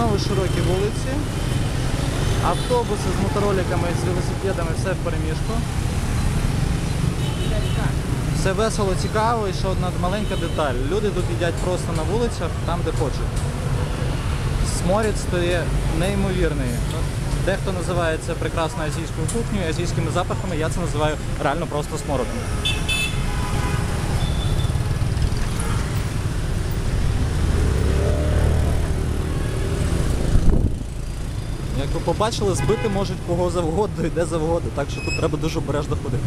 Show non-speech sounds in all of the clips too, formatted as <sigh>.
широкі вулиці. Автобуси з мотороликами, з велосипедами, все в переміжку. Все весело, цікаво і ще одна маленька деталь. Люди тут їдять просто на вулицях, там де хочуть. Сморід стає неймовірний. Дехто називає це прекрасною азійською кухнею, азійськими запахами, я це називаю реально просто смородом. Як ви побачили, збити можуть кого завгодно і де завгодно, так що тут треба дуже обережно ходити.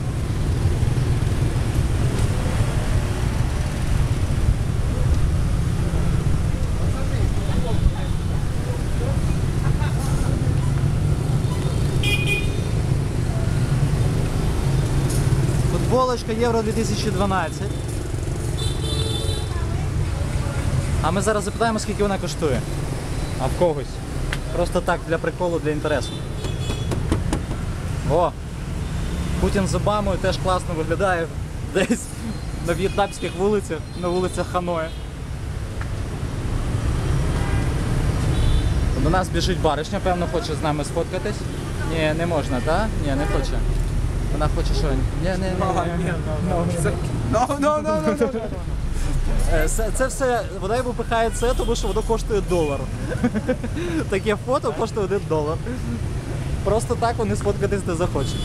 Футболочка Євро 2012. А ми зараз запитаємо, скільки вона коштує. А в когось. Просто так, для приколу, для інтересу. О! Путін з Обамою теж класно виглядає десь на в'єтнамських вулицях, на вулицях Ханоя. До нас біжить баришня, певно, хоче з нами сфоткатись. Ні, не можна, так? Ні, не хоче. Вона хоче що? Ні, ні, ні. Е, Це, це все, вона йому пихає це, тому що воно коштує долар. <laughs> Таке фото коштує один долар. Просто так вони сфоткатись не захочуть.